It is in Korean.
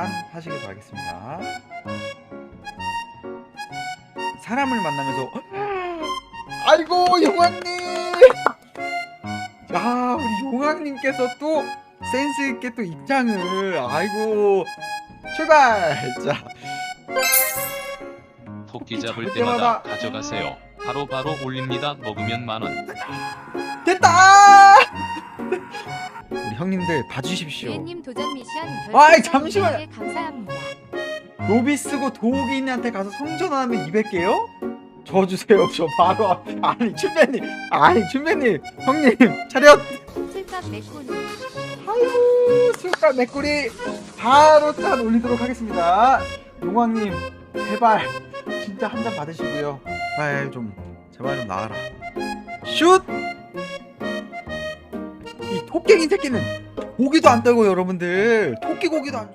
짠 하시길 바라겠습니다. 사람을 만나면서 아이고 용왕님 야 우리 용왕님께서 또 센스 있게 또 입장을 아이고 출발 자 토끼 잡을 때마다 가져가세요. 바로바로 올립니다. 먹으면 만 원. 됐다 형님들 봐주십시오. 유엔님 도전 미션 별풍선 잠시만요. 200개 감사합니다. 노비스고 도우기인한테 가서 성전하면 200개요? 저 주세요 저 바로 앞- 아니 춘배님. 아니 춘배님. 형님 차렷. 아유 술값 맥구리 바로 짠 올리도록 하겠습니다. 용왕님 제발. 진짜 한 잔 받으시고요. 아이 좀 제발 좀 나와라. 슛! 이 토끼인 새끼는 고기도 안 떨고 여러분들. 토끼 고기도 안